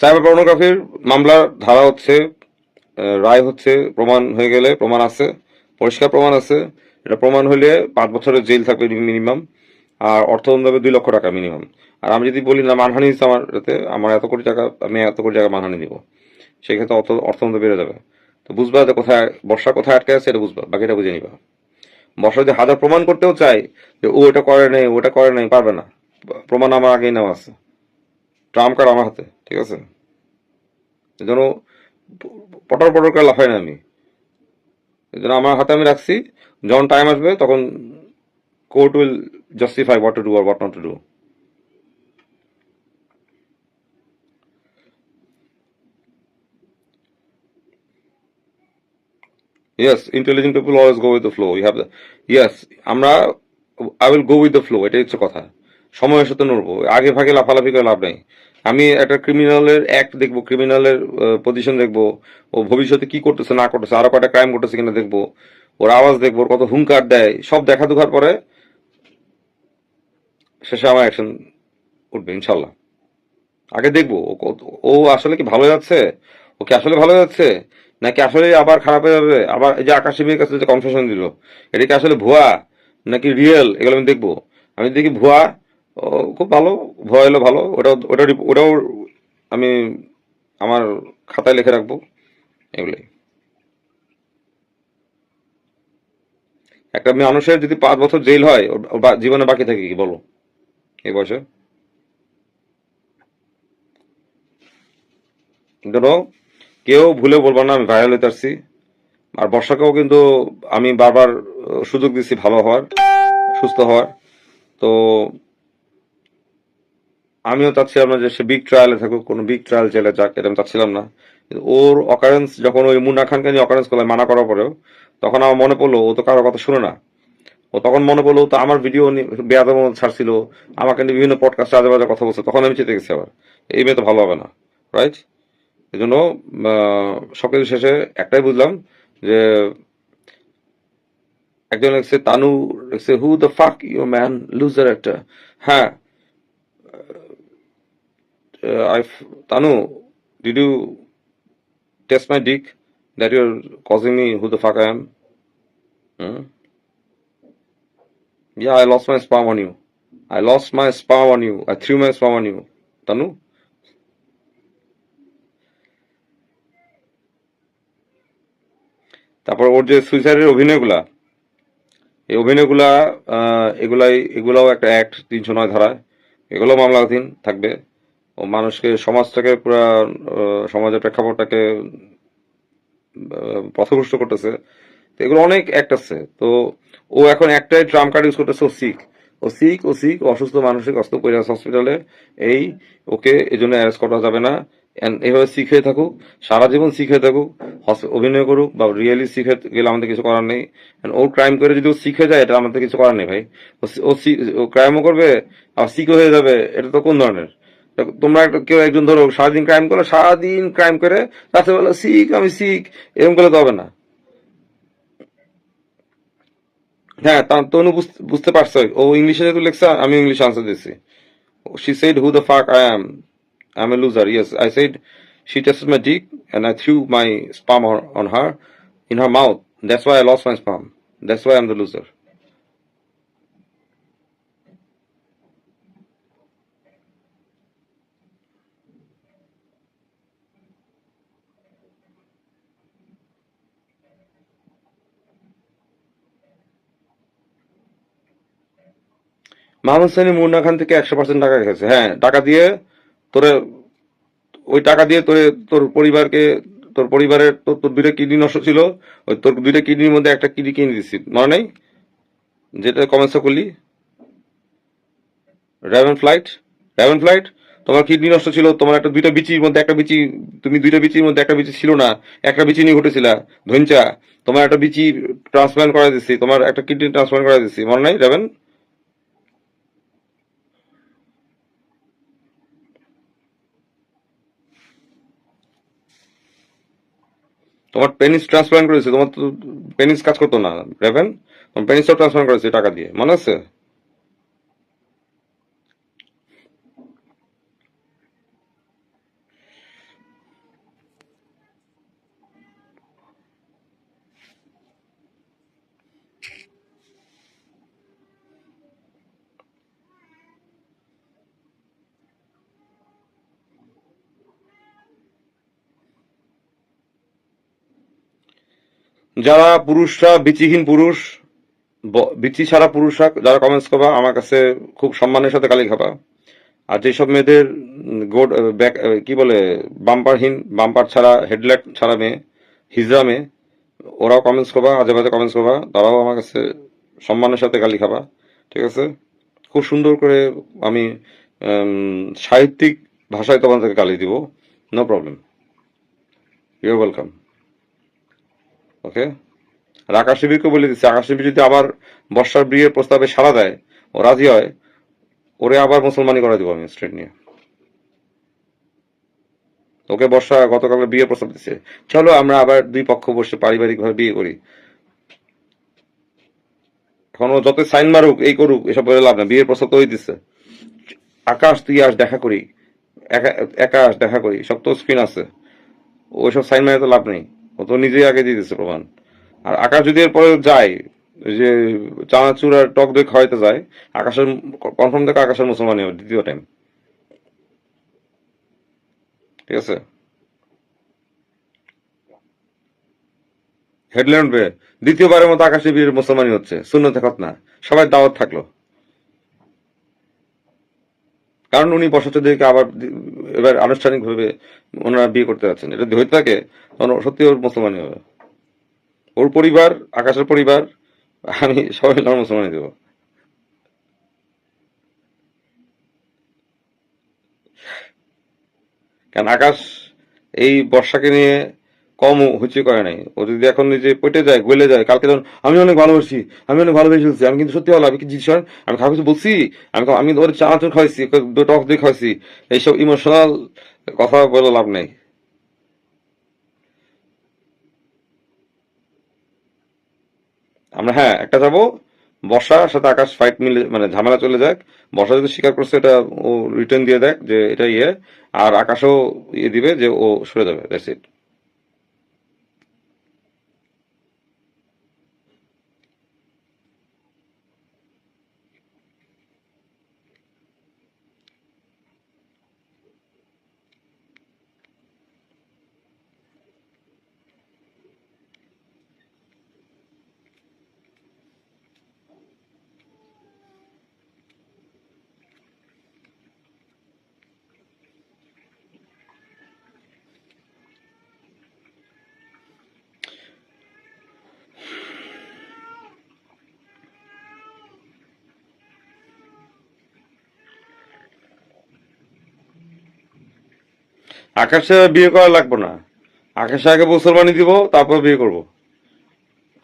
Cyber পর্নোগ্রাফির মামলার ধারা হচ্ছে রায় হচ্ছে প্রমাণ হয়ে গেলে প্রমাণ আছে, পরিষ্কার প্রমাণ আছে। এটা প্রমাণ হলে পাঁচ বছরের জেল থাকবে মিনিমাম, আর অর্থদণ্ড হবে দুই লক্ষ টাকা মিনিমাম। আর আমি যদি বলি, না, মানহানি দিচ্ছে আমার এতে, আমার এত কোটি টাকা, আমি এত কোটি টাকা মানহানি দিব সেক্ষেত্রে অর্থ অর্থদণ্ড বেড়ে যাবে। তো বুঝবা যে কোথায়, বর্ষা কোথায় আটকে আছে, এটা বুঝবা, বাকিটা বুঝে নিবা। বর্ষা যদি হাজার প্রমাণ করতেও চাই যে, ও এটা করে নাই ওটা করে নাই, পারবে না। প্রমাণ আমার আগেই নেওয়া আছে। ট্রাম্প কার্ড আমার হাতে ঠিক আছে এই জন্য পটর পটর করে লাফাই না আমি এই জন্য আমার হাতে আমি রাখছি যখন টাইম আসবে তখন court will justify what to do R what not to do intelligent people always go with the flow. You have the yes, আমরা I will go with the flow. এটাই হচ্ছে কথা সময়ের সাথে নড়বো আগে ভাগে লাফালাফি করে লাভ নেই আমি একটা ক্রিমিনালের অ্যাক্ট দেখব ক্রিমিনালের পজিশন দেখব, ও ভবিষ্যতে কি করতেছে, না করতেছে, আরও কয়টা ক্রাইম করতেছে কিনা দেখব, ওর আওয়াজ দেখব কত হুঙ্কার দেয়, সব দেখা দুখার পরে শেষে আমার অ্যাকশন উঠবে, ইনশাল্লাহ। আগে দেখব, ও আসলে কি ভালো যাচ্ছে ও কি আসলে ভালো যাচ্ছে নাকি আসলে আবার খারাপ হয়ে যাবে? আবার এই যে আকাশিমের কাছে যে কনফেশন দিল, এটা কি আসলে ভুয়া? নাকি রিয়েল এগুলো আমি দেখব। আমি দেখি ভুয়া খুব ভালো, ভুয়া এলো ভালো। ওটা ওটা ওটাও আমি আমার খাতায় লিখে রাখব। এগুলোই। একটা মানুষের যদি পাঁচ বছর জেল হয় জীবনে বাকি থাকে কি, বলো? এই বয়সে? ধরো, কেউ ভুলে বলব না, আমি ভাইরাল হইতে আসছি। আর বর্ষাকেও কিন্তু আমি বারবার সুযোগ দিচ্ছি ভালো হওয়ার, সুস্থ হওয়ার। তো আমিও চাচ্ছিলাম না যে সে বিগ ট্রায়ালে থাকুক, কোনো বিগ ট্রায়াল জেলে যাক, এটা আমি চাচ্ছিলাম না। ওর অকারেন্স যখন ওই মুন্না খানকে নিয়ে অকারেন্স করলে মানা করার পরেও, তখন আমার মনে পড়ল, ও তো কারও কথা শুনে না। ও তখন মনে পড়ল তো আমার ভিডিও বেয়াদের মতো ছাড়ছিল, আমাকে নিয়ে বিভিন্ন পডকাস্ট আজে বাজে কথা বলছে, তখন আমি চেতে গেছি আবার। এই মেয়ে তো ভালো হবে না রাইট এই জন্য সবকিছু শেষে একটাই বুঝলাম যে, একজন লিখছে, তানু লিখছে who the fuck you man loser একটা। হ্যাঁ I Tanu did you test my dick that your causing me who the fuck I am Yeah, I lost my spam on you. I lost my spam on you. I threw my spam on you. Tanu? তারপর ওর যে সুইসাইডের অভিনয়গুলা এই অভিনয়গুলা এগুলাই এগুলাও একটা act তিনশো নয় ধারায় এগুলো মামলাধীন থাকবে মানুষকে, সমাজটাকে পুরা সমাজের প্রেক্ষাপটটাকে পথভ্রষ্ট করতেছে। তো এগুলো অনেক অ্যাক্ট আছে। তো ও এখন একটাই ট্রাম কার্ড ইউজ করতেছে, ও শিখ ও শিখ ও সিক অসুস্থ মানসিক অস্ত কৈলাস হসপিটালে এই ওকে এই জন্য অ্যারেস্ট করা যাবে না। এভাবে শিখ হয়ে থাকুক, সারা জীবন শিখ হয়ে থাকুক অভিনয় করুক বা রিয়েলি শিখে গেলে আমাদের কিছু করার নেই। ও ক্রাইম করে যদি ও শিখে যায়, এটা আমাদের কিছু করার নেই ভাই। ও ক্রাইমও করবে আর শিখ হয়ে যাবে, এটা তো কোন ধরনের? তোমরা কেউ একজন ধরো সারাদিন ক্রাইম করল সারাদিন ক্রাইম করে তাতে বলো শিখ আমি শিখ এরকম করলে তো হবে না হ্যাঁ তনু বুঝ- বুঝতে পারছ ও ইংলিশে যেহেতু লেখছে আমি ইংলিশ আনসার দিচ্ছি she said who the fuck I am I'm a loser yes I said she tested my dick and I threw my sperm on her in her mouth that's why I lost my sperm that's why I'm the loser Mahmud Sani Munna Khan থেকে একশো percent টাকা খেয়েছে হ্যাঁ টাকা দিয়ে তোরে, ওই টাকা দিয়ে তোরে, তোর পরিবারকে, তোর পরিবারের, তোর তোর দুইটা কিডনি নষ্ট ছিল, ওই তোর দুইটা কিডনির মধ্যে একটা কিডনি কিনে দিচ্ছি মনে নেই? যেটা কমেন্টস করলি র্যাভেন ফ্লাইট র্যাভেন ফ্লাইট তোমার কিডনি নষ্ট ছিল, তোমার একটা দুইটা বিচির মধ্যে একটা বিচি, তুমি দুইটা বিচির মধ্যে একটা বিচি ছিল না, একটা বিচি নিয়ে ঘটেছিলা ধনচা, তোমার একটা বিচি ট্রান্সপ্লান্ট করা দিচ্ছি তোমার একটা কিডনি ট্রান্সপ্লান্ট করা দিচ্ছি মনে নাই র্যাভেন তোমার পেনিস ট্রান্সপ্লান্ট করেছে, তোমার তো পেনিস কাজ করতো না রেভেন তোমার পেনিসও ট্রান্সপ্লান্ট করেছে টাকা দিয়ে, মনে আছে? যারা পুরুষরা, বিচিহীন পুরুষ বিচি ছাড়া পুরুষরা, যারা কমেন্টস করবা, আমার কাছে খুব সম্মানের সাথে গালি খাবা। আর যেসব মেয়েদের গোড ব্যাক কি বলে বাম্পারহীন বাম্পার ছাড়া হেডলাইট ছাড়া মেয়ে, হিজড়া মেয়ে, ওরাও কমেন্টস করবা আজে বাজে কমেন্টস করবা, তারাও আমার কাছে সম্মানের সাথে গালি খাবা, ঠিক আছে? খুব সুন্দর করে আমি সাহিত্যিক ভাষায় তোমাদেরকে গালি দিব no problem your welcome okay? আর আকাশ বলে দিচ্ছে আকাশ যদি আবার বর্ষার বিয়ের প্রস্তাবে সাড়া দেয়, ও রাজি হয়, ওরে আবার মুসলমানি করে দিব আমি স্ট্রেট নিয়ে। ওকে বর্ষা গতকাল বিয়ে প্রস্তাব দিচ্ছে। চলো আমরা আবার দুই পক্ষ বসে পারিবারিক ভাবে বিয়ে করি। এখন ও যত সাইন মারুক, এই করুক, এসব বলে লাভ না বিয়ের প্রস্তাব তো দিচ্ছে। আকাশ, তুই আস দেখা করি। একা- একা আস দেখা করি। সব তো স্ক্রিন আছে। ওইসব সাইন মারে তো লাভ নেই। ও তো নিজেই আগে দিয়ে দিচ্ছে প্রমাণ আর আকাশ যদি এরপরে যায় যে চানাচুর আর টক দই খাওয়াইতে যায়, আকাশের কনফার্ম দেখো আকাশের মুসলমানই হবে দ্বিতীয় টাইম ঠিক আছে? হেডলাইন উঠবে দ্বিতীয়বারের মতো আকাশে বীর মুসলমানই হচ্ছে। শূন্য থাকত না সবাই দাওয়াত থাকল। কারণ উনি বসতদেরকে আবার এবার আনুষ্ঠানিকভাবে ওনারা বিয়ে করতে যাচ্ছেন। এটা হইতে থাকে সত্যি ওর মুসলমানই হবে। ওর পরিবার, আকাশের পরিবার, আমি সবাই মিলে মুসলমানই দেবো। কারণ আকাশ এই বর্ষাকে নিয়ে কম হচ্ছে করে নাই। ও যদি এখন নিজে পেটে যায়, গলে যায়, কালকে যখন আমি অনেক ভালোবাসি, আমি অনেক ভালোবেসে ফেলছি, আমি কিন্তু সত্যি ভালো আমি কি হয়? আমি খাওয়া কিছু বলছি? আমি আমি ওর চানাচুর খাওয়াইছি ওকে দুটো টক দিয়ে খাওয়াইছি, এইসব ইমোশনাল কথা বলে লাভ নেই। আমরা হ্যাঁ একটা যাব বর্ষার সাথে আকাশ ফাইট মিলে মানে ঝামেলা চলে যাক। বর্ষা যদি স্বীকার করছে, এটা ও রিটার্ন দিয়ে দেখ যে এটা ইয়ে আর আকাশও ইয়ে দিবে যে ও সরে যাবে দ্যাটস ইট আকাশে বিয়ে করা লাগবে না। আকাশে আগে মুসলমানি দিব, তারপর বিয়ে করব।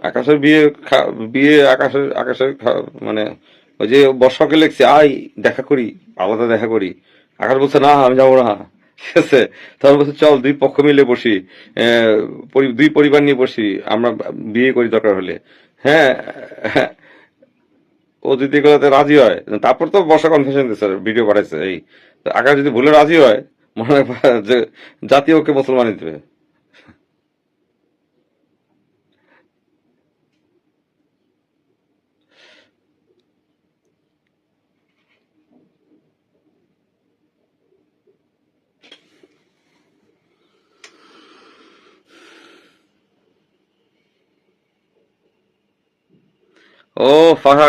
আকাশের বিয়ে বিয়ে আকাশের আকাশের মানে ওই যে বর্ষাকে লেখছে আই, দেখা করি, আলাদা দেখা করি। আকাশ বলছে, না, আমি যাব না। ঠিক আছে? তখন বলছে, চল, দুই পক্ষ মিলে বসি দুই পরিবার নিয়ে বসি, আমরা বিয়ে করি দরকার হলে। হ্যাঁ ও যদি এগুলোতে রাজি হয়, তারপর তো বর্ষা কনফেশন দিচ্ছে ভিডিও পাঠাইছে এই। আকাশ যদি ভুলে রাজি হয় মনে হয় যে জাতীয়কে ওকে মুসলমানি দেবে। ও ফাহা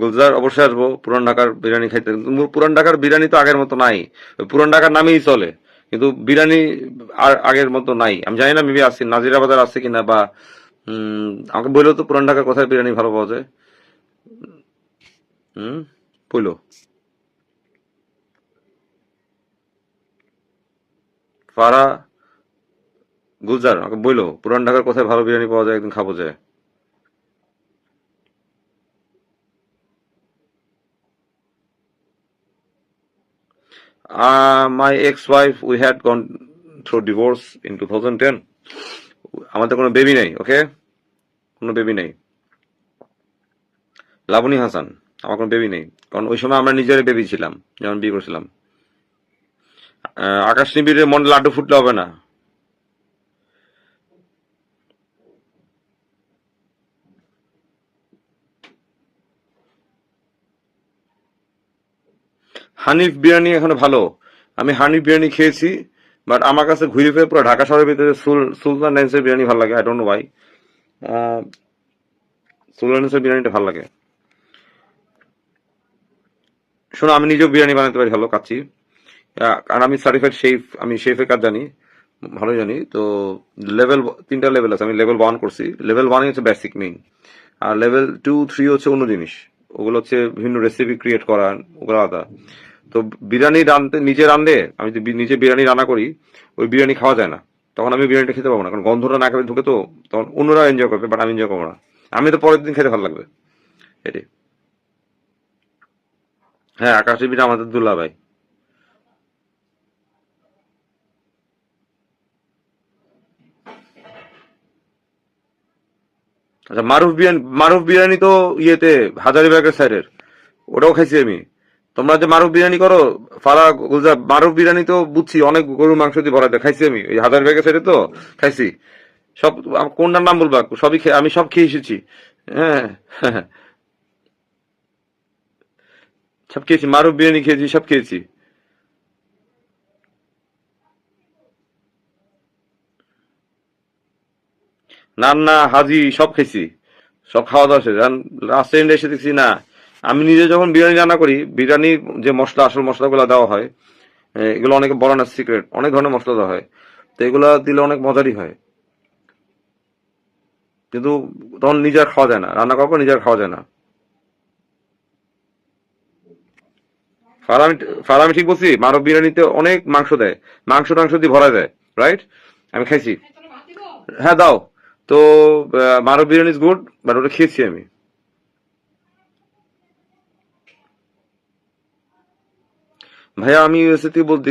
গুলজার অবশ্যই আসব। পুরান ঢাকার বিরিয়ানি খাইতে। পুরান ঢাকার বিরিয়ানি তো আগের মতো নাই। পুরান ঢাকার নামেই চলে। কিন্তু বিরিয়ানি আর আগের মতো নাই। আমি জানি না, মেবি আছে নাজিরা বাজার আছে কিনা বা আমাকে বলল তো পুরান ঢাকার কোথায় বিরিয়ানি ভালো পাওয়া যায়। হুম বলল ফারা, গুলজার, আমাকে বলল, পুরান ঢাকার কোথায় ভালো বিরিয়ানি পাওয়া যায়, একদিন খাব যায় Uh, my ex-wife, we had gone through divorce in 2010. আমাদের কোনো বেবি নেই ওকে কোনো বেবি নেই। লাবণী হাসান আমার কোনো বেবি নেই। কারণ ওই সময় আমরা নিজেরাই বেবি ছিলাম যেমন বিয়ে করেছিলাম। আকাশ নিবিড়ের মনে লাড্ডু ফুটলে হবে না। হানিফ বিরিয়ানি এখানে ভালো। আমি হানিফ বিরিয়ানি খেয়েছি বাট আমার কাছে ঘুরে ফিরে পুরো ঢাকা শহরের ভিতরে সুল, সুলতান ডাইন্সের বিরিয়ানি ভালো লাগে আই ডোন্ট নো ভাই সুলানুসের বিরিয়ানিটা ভালো লাগে। শোনো, আমি নিজেও বিরিয়ানি বানাতে পারি, ভালো কাচ্ছি কারণ আমি সার্টিফাইড শেফ আমি শেফের কাজ জানি, ভালোই জানি, তো লেভেল তিনটা লেভেল আছে, আমি লেভেল ওয়ান করছি। লেভেল ওয়ানই হচ্ছে বেসিক মেইন আর লেভেল টু থ্রি হচ্ছে অন্য জিনিস। ওগুলো হচ্ছে বিভিন্ন রেসিপি ক্রিয়েট করা, ওগুলো আলাদা। তো বিরিয়ানি রানতে নিজে রান্ধে আমি বি- নিজে বিরিয়ানি রান্না করি, ওই বিরিয়ানি খাওয়া যায় না। তখন আমি বিরিয়ানিটা খেতে পাবো না, কারণ গন্ধটা না খেতে ঢুকে তো তখন অন্যরা এনজয় করবে বাট আমি এনজয় করব না। আমি তো পরের দিন খেতে ভালো লাগবে। এটাই হ্যাঁ আকাশ টিভিটা আমাদের দুল্লা ভাই। আচ্ছা মারুফ বিরিয়ানি মারুফ বিরিয়ানি তো ইয়েতে, হাজারিবাগের সাইডের ওটাও খাইছি আমি। তোমরা যে মারুফ বিরিয়ানি করো ফারা গুলজার, মারুফ বিরিয়ানি তো বুঝছি, অনেক গরুর মাংস দিয়ে ভরা খাইছি আমি। ওই হাজারিবাগের সাইডে তো খাইছি। সব কোনটার নাম বলবা? সবই আমি সব খেয়ে এসেছি। হ্যাঁ সব খেয়েছি, মারুফ বিরিয়ানি খেয়েছি, সব খেয়েছি। রান্না হাজি, সব খেয়েছি সব খাওয়া দাওয়া শেষ। এন্ডে এসে দেখছি না। আমি নিজে যখন বিরিয়ানি রান্না করি বিরিয়ানির যে মশলা, আসল মশলাগুলো দেওয়া হয় এগুলো অনেকে বড় না সিক্রেট অনেক ধরনের মশলা দেওয়া হয়। তো এগুলো দিলে অনেক মজারই হয়। কিন্তু তখন নিজের খাওয়া যায় না, রান্না পর নিজের খাওয়া যায় না। ফারামি ফারামি ঠিক বলছি মানব বিরিয়ানিতে অনেক মাংস দেয়। মাংস টাংস দিয়ে ভরা দেয় রাইট আমি খাইছি। হ্যাঁ দাও। তো Manab biryani is good but ওটা খেয়েছি আমি। ভাইয়া আমি ইউএসএ থেকে বলতে